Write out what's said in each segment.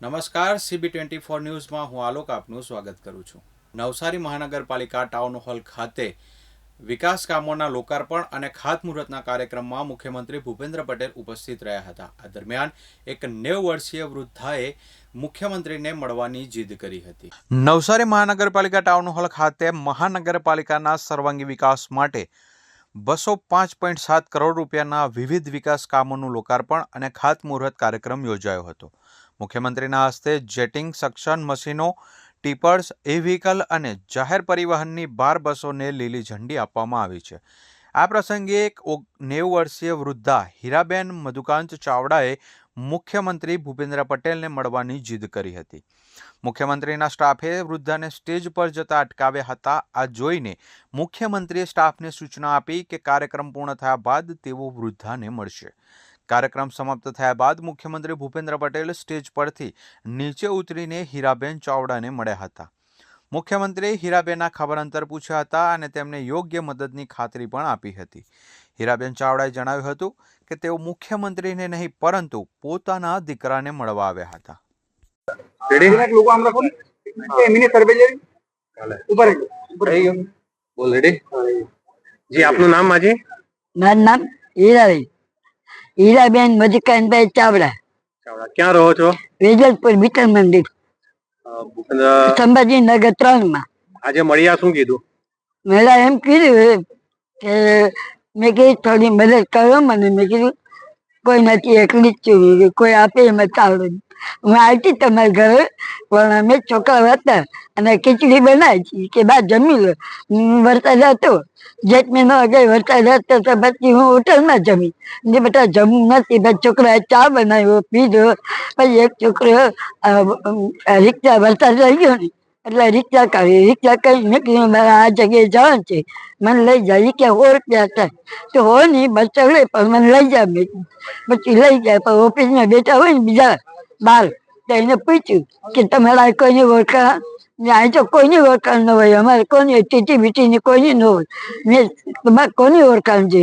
નમસ્કાર CB twenty four ન્યૂઝમાં હું આલોક આપનું સ્વાગત કરું છું. નવસારી મહાનગરપાલિકા ટાઉન હોલ ખાતે વિકાસ કામોના લોકાર્પણ અને ખાતમુહૂર્તના કાર્યક્રમમાં મુખ્યમંત્રી ભૂપેન્દ્ર પટેલ ઉપસ્થિત રહ્યા હતા. આ દરમિયાન એક નેવ વર્ષીય વૃદ્ધાએ મુખ્યમંત્રીને મળવાની જીદ કરી હતી. નવસારી મહાનગરપાલિકા ટાઉન હોલ ખાતે મહાનગરપાલિકાના સર્વાંગી વિકાસ માટે બસો પાંચ પોઈન્ટ સાત કરોડ રૂપિયાના વિવિધ વિકાસ કામોનું લોકાર્પણ અને ખાતમુહૂર્ત કાર્યક્રમ યોજાયો હતો. મુખ્યમંત્રીના હસ્તે જેટિંગ સક્શન મશીનો, ટીપર્સ એ વ્હીકલ અને જાહેર પરિવહનની બાર બસોને લીલી ઝંડી આપવામાં આવી છે. આ પ્રસંગે એક નેવું વર્ષીય વૃદ્ધા હીરાબેન મધુકાંત ચાવડાએ મુખ્યમંત્રી ભૂપેન્દ્ર પટેલને મળવાની જીદ કરી હતી. મુખ્યમંત્રીના સ્ટાફે વૃદ્ધાને સ્ટેજ પર જતા અટકાવ્યા હતા. આ જોઈને મુખ્યમંત્રીએ સ્ટાફને સૂચના આપી કે કાર્યક્રમ પૂર્ણ થયા બાદ તેઓ વૃદ્ધાને મળશે. કાર્યક્રમ સમાપ્ત થયા બાદ મુખ્યમંત્રી ભૂપેન્દ્ર પટેલ સ્ટેજ પરથી નીચે ઉતરીને હીરાબેન ચાવડાને મળ્યા હતા. મુખ્યમંત્રીએ હીરાબેનના ખબર અંતર પૂછ્યા હતા અને તેમને યોગ્ય મદદની ખાતરી પણ આપી હતી. હીરાબેન ચાવડાએ જણાવ્યું હતું કે તેઓ મુખ્યમંત્રીને નહીં પરંતુ પોતાના દીકરાને મળવા આવ્યા હતા. લોકો આમ રાખો ને એ મિની સર્વે જેવી? ઉપર ઉપર બોલ રેડી જી આપનું નામ માજી મારું નામ હીરાબેન. હીરાબેન મધુકાનભાઈ ચાવડા. ચાવડા ક્યાં રહો છો? વેજલપુર વિઠ્ઠલ મંદિર. સંભાજી નગર ત્રણમાં આજે મળ્યા શું કીધું? મેળા એમ કીધું કે મેં કીધું થોડી મદદ કરો મને. મેં કીધું કોઈ નથી એકલી જ કોઈ આપે એમ ચાવડે હું આવતી તમારા ઘરે, પણ અમે છોકરા હતા અને ખીચડી બનાવી કે બા જમી લો. વરસાદ હતો, જેઠ મહિનો ગઈ વરસાદ હતો તો પછી હું હોટલમાં જમી. ને બધા જમવું નથી, બધા છોકરાએ ચા બનાવ્યો, પીધો. પછી એક છોકરો રિક્ષા વરસાદ આવી ગયો ને, એટલે રિક્ષા કાઢી, રિક્ષા કરી નીકળી મારે આ જગ્યાએ જવાનું છે. મને લઈ જાય કે સો રૂપિયા થાય તો હો નહીં બસ ચડે, પણ મને લઈ જાય પછી લઈ જાય, પણ ઓફિસમાં બેઠા હોય ને બીજા બાર. એને પૂછ્યું કે તમારા કોઈને ઓળખાણ ને અહીં તો કોઈની ઓળખાણ ન હોય. અમારે કોની ટીટી બીટીની કોઈની ન હોય. મેં તમારે કોની ઓળખાણ છે?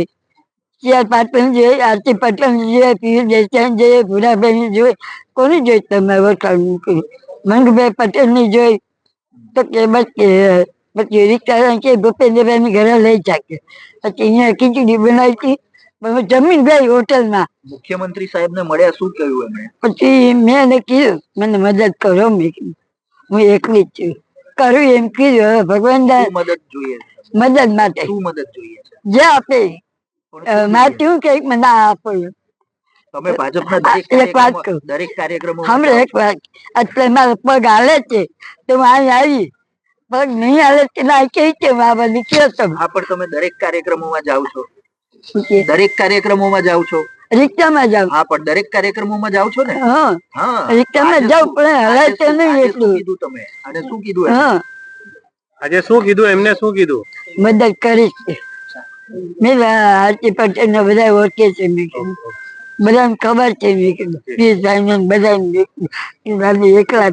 સીઆર પાટીલ જોઈએ આરતી પટેલ જોઈએ પિયુષ દેસાઈ જોઈએ ભૂરાબેન જોઈએ કોની જોઈ તમે ઓળખાણ મૂકી મંગભાઈ પટેલની જોઈ. તો કે બસ કે, પછી રિક્ષા કે ભૂપેન્દ્રભાઈ ઘરે લઈ જાય પછી અહીંયા ખીચડી બનાવી હતી. જમીન ગઈ હોટલમાં. મુખ્યમંત્રી સાહેબ ને મળ્યા શું કહ્યું એમણે? પછી મેં એને કીધું મને મદદ કરો. મેં હું એકલી જ છું. કરું એમ કીધું હવે ભગવાન મદદ જોઈએ મદદ માટે. શું મદદ જોઈએ જે આપે. મારે કેવું કે મને આ આપ્યું. તમે ભાજપના દરેક એક વાત કહું. દરેક કાર્યક્રમ હમણાં એક વાત. એટલે મારો પગ હાલે છે. તો હું અહીં આવી. પગ નહીં હાલે કે ના કેવી કે બાબા નીકળ્યો તમે હા પણ તમે દરેક કાર્યક્રમોમાં જાઓ છો? દરેક કાર્યક્રમોમાં જાઓ છો? રિક્ષામાં જાઉં. હા પણ દરેક કાર્યક્રમોમાં જાઓ છો ને? હા. હા. રિક્ષામાં આજે શું- પણ હલાય આજે નહીં એટલું. કીધું તમે? અને શું કીધું એમણે? હા. આજે શું કીધું? એમને શું કીધું? મદદ કરીશ. મેં આરતી પટેલ ને બધા ઓળખે છે. મેં કીધું બધાને ખબર છે. મેં કીધું પીરભાઈ ને બધા એકલા.